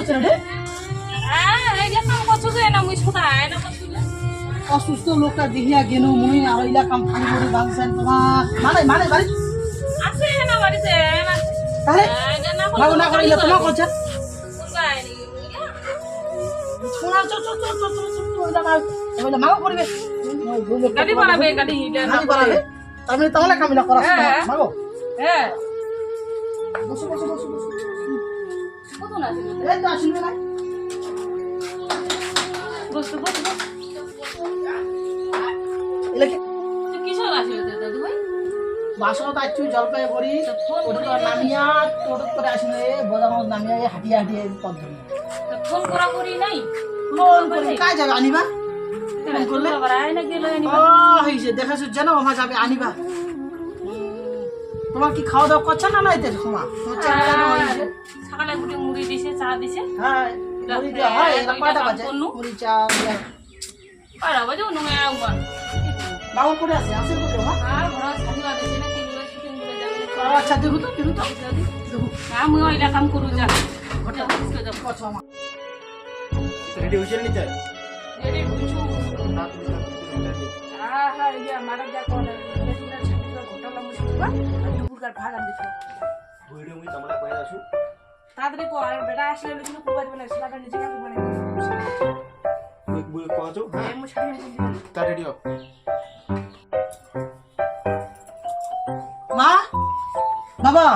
করছে রে। অসুস্থ লোকটা দেখিয়া গেল মুই আর ইলা কাম খালি করে বাংছেন তোমার মানে মানে বাড়ি? আছে না বাড়িতে তাহলে এটা না করে ইলা তোমার করছে গায়নি চো চো চো চো চো চো চো ইলা মাল ইলা মাল করবে গাড়ি বাড়াবে গাড়ি এটা না বাড়াবে তার তাহলে কামিলা করা হ্যাঁ। মাগো। হ্যাঁ। বসো বসো বসো বসো। কত না ছিল এই তো আসলে না বসতে বসতে ইলা কি তুই কিসব আসলে দাদু ভাই বাসন তো আইছু জলপাইগুড়ি নামিয়া টোটো করে আসলে বোঝানো নামিয়া হাঁটিয়ে হাঁটিয়ে পথ ধরি ফোন করা করি নাই ফোন করে কাজ যাবে আনিবা ফোন করলে ও হইছে দেখাছো আমার যাবে আনিবা। তোমার কি খাওয়া দাওয়া করছে না না ছেলে মেয়ে হইছে? সকালে উঠে মুড়ি দিছে চা দিছে। হ্যাঁ মুড়ি দেওয়া হয় এটা কয়টা বাজে? মুড়ি চা দিয়া। বাজে? নুঙ্গে আউবা বাবা করে আছে আছে করে মা আর ঘর সাথী বাদে না তিনগুলো শুটিংগুলো যাবে। আচ্ছা দেখো তো দেখো তো। দেখো। না ওইলা কাম করু যা। ওটা বুঝতে যাব। কত মা রেডি হয়েছে নি চাই রেডি বুঝু হ্যাঁ হ্যাঁ যা মুসুবা দুপুরকার ভাগ আন দিছো। ভিডিও মুই তোমরা কই আসু তাড়াতাড়ি কো আর বেটা আসলে লিখিন কুবা দিবে না সেটা নিজে হ্যাঁ। এই মুশারি মুশারি হ মা বাবা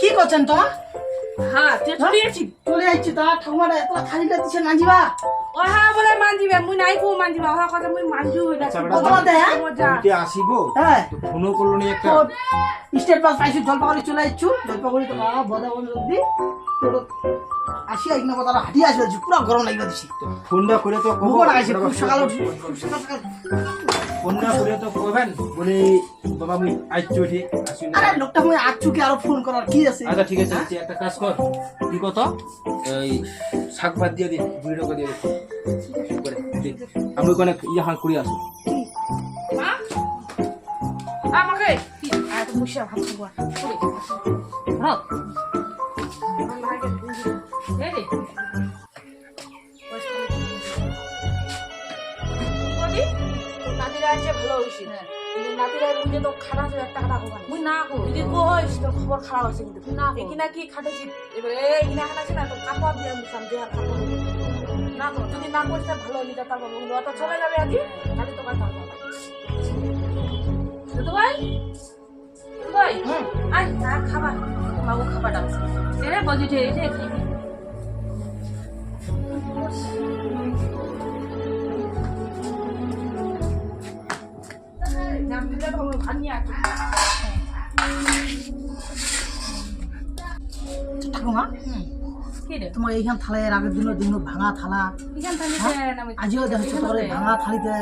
কি করছেন তোমার? হ্যাঁ তে ছড়িয়েছি চলে যাচ্ছি। তা ঠাকুমার এত খালিটা দিছে না যাবা ও হ্যাঁ বলে মানজিবে মুই নাই কো মানজিবা ওহা কথা মুই মানজু হইলা আচ্ছা, বেটা, কত দেয় মজা। তুই আসিব? হ্যাঁ। তো ফোনও করল নি একটা। স্টেট বাস পাইছি জলপাইগুড়ি চলে যাচ্ছু। জলপাইগুড়ি তো বাবা অব্দি তোর আসি আইন না কথা হাঁটিয়ে আসবে পুরো গরম লাগিয়ে দিছি। ফোনটা করে তো কব খুব সকাল উঠি সকাল সকাল ফোনটা করে তো কবেন? বলে বাবা মুই আইছো ঠিক আসি না আরে লোকটা মুই আচুকে আরও ফোন করার কি আছে? আচ্ছা ঠিক আছে তুই একটা কাজ কর কি কত? এই শাক ভাত দিয়ে দি ভিডিও করে দিয়ে করে আমি ওখানে ইয়ে হাঁ করে আসো মা? আমাকে কি? আর। মুশা হ্যাঁ খবর খারাপ আছে কিন্তু না কো খাটেছি এবারে একিনা খাটাছি না তো কাপড় দিয়ে সামনে আর কাপড় না কো যদি না করতে ভালো নিতে তারপর বন্ধু অত চলে যাবে আজ কালি তো কথা হবে দাদু ভাই দাদু ভাই আয় না খাবা। বাবু খাবা ডাকছে এরে বজিটে ঠাকুমা তোমার এইখান থালায় আগের দিনও দিন ভাঙা থালা। আমি আজিও দেখছ তোমার ভাঙা থালিতে?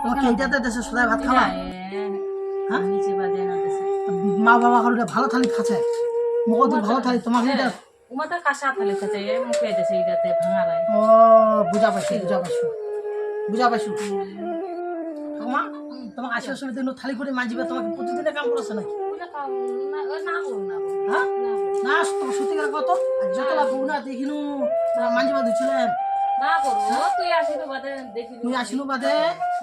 তোমার কেইটাতে দেশে সদায় ভাত খাবা? হ্যাঁ? মা বাবা ভালো থালি খাচ্ছে। মগো তো ভালো থালি তোমাকে থালি খাতে এ মুখে দেশে ইটাতে ভাঙা লাই ও বুঝা পাইছো বুঝা পাইছো বুঝা পাইছো ঠাকুমা তোমার আসার সময় দিন থালি করে মাজিবে তোমাকে প্রতিদিনে কাম করেছে নাকি না হ্যাঁ তোমার সত্যি করে কত আর যতলা বউনা দেখিনু ধুছিলেন তুই আসিনু বাদে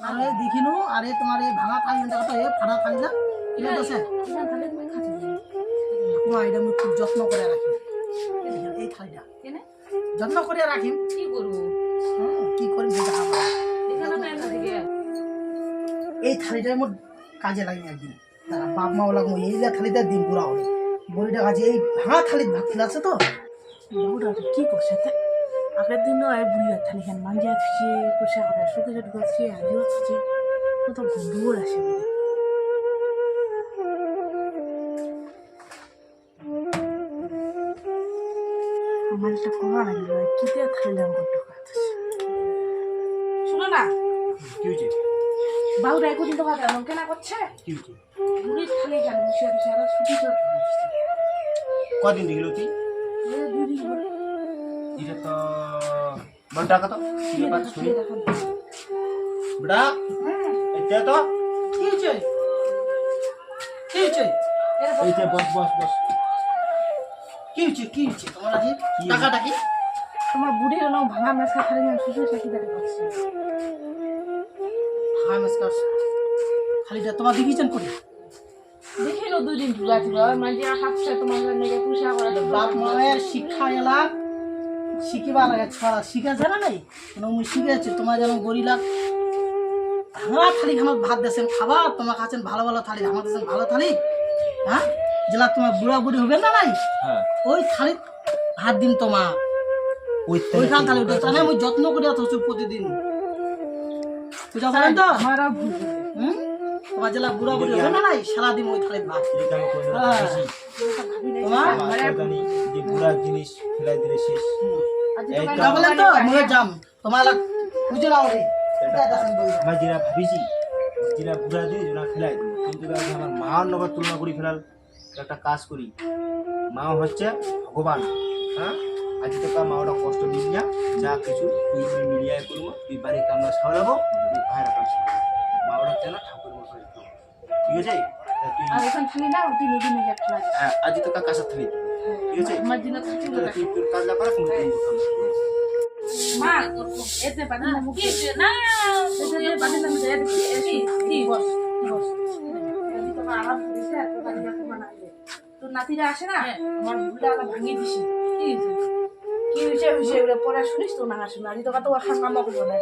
আর দেখিনু আর তোমার এই ভাঙা থালি থালি ঠিক আছে এটা আমি খুব যত্ন করে রাখি থালিটা কেনে? যত্ন করে রাখি কি করু কি করি সেটা আবার। এখানে তো এনে দিকে। এই থালিটার মোট কাজে লাগে একদিন। তারা বাপ মাও লাগবো এই যে থালিটার দিন পুরা হবে। বড়িটা কাজে এই ভাঙা ভাত খেলে আছে তো? কি করছে আগের দিনও এই বুড়ি থালি খান মাঞ্জা থুছে পোশাক করে শুকে ঢুকাচ্ছে আজিও থুছে কত গন্ধুর আসে এটা কমা লাগল কি দিয়ে খাইলাম বড্ড কথা শুনো না কি হয়েছে বাবুরা একদিন তো কথা কেনা করছে থালি খান মুশে থুছে আর শুকে যে ঢুকাচ্ছে কদিন দেখিল তুই এটা তো বড় টাকা তো বেটা এটা তো কি হয়েছে কি হয়েছে এই যে বস বস বস কি কি তোমার আজ কি? টাকাটা কি তোমার বুড়ির নাও ভাঙা মেসকা খালি আমি শ্বশুর দাঁড়ি করছি ভাঙা থালিটা তোমার দিঘিছেন করে দেখি নো দুদিন মানে তোমার মেয়ে পুষা করা বাপ মায়ের শিক্ষা এলা শিখিবা লাগে ছড়া শিখেছে না নাই? কেন মুই শিখেছি তোমার যেন গরিলা ভাঙা থালি খানো ভাত দেছেন খাবা তোমার কাছে ভালো ভালো থালি আমার দেশেন ভালো থালি হ্যাঁ? যেলা তোমার বুড়া বুড়ি হবে না নাই হ্যাঁ। ওই থালি ভাত দিন তোমার। ওই ওইখান থালি ওটা। তাহলে আমি যত্ন করে থাকছি প্রতিদিন। তো? হুম? তোমার জেলা বুড়া বুড়ি হবে না নাই সারাদিন ওই থালি ভাত। হ্যাঁ। তোমার? জিনিস ফেলাই দিলে শেষ। বলেন তো। মনে যাম। তোমার বুঝে নাও আমার যেটা ভাবিছি যেটা বুড়া দিয়ে যেটা ফেলাই কিন্তু আমার মার নগর তুলনা করি ফেলাল। একটা কাজ করি। মা হচ্ছে ভগবান। হ্যাঁ? আজ তো মা ওটা কষ্ট দিস না। যা কিছু তুই তুই মিলিয়ে করব তুই বাড়ির কামনা সামলাবো তুই ভাইরা কাজ মা ওটা কেন ঠাকুর মশাই ঠিক আছে? হ্যাঁ আজ তো কাছে থাকি ঠিক আছে? তুই তোর কাজ না করে তুমি। মা এতে পানি না মুখ। না এতে পানি না মুখ। এতে কি কি বস বস। তোমার এত পানি নাতিরা আসে না? আমার ভুলটা আলা ভাঙিয়ে দিছি। কি হয়েছে? কি হয়েছে? পরে শুনিস তো না শুনে? আজ তো কত হাঙ্গামা করব না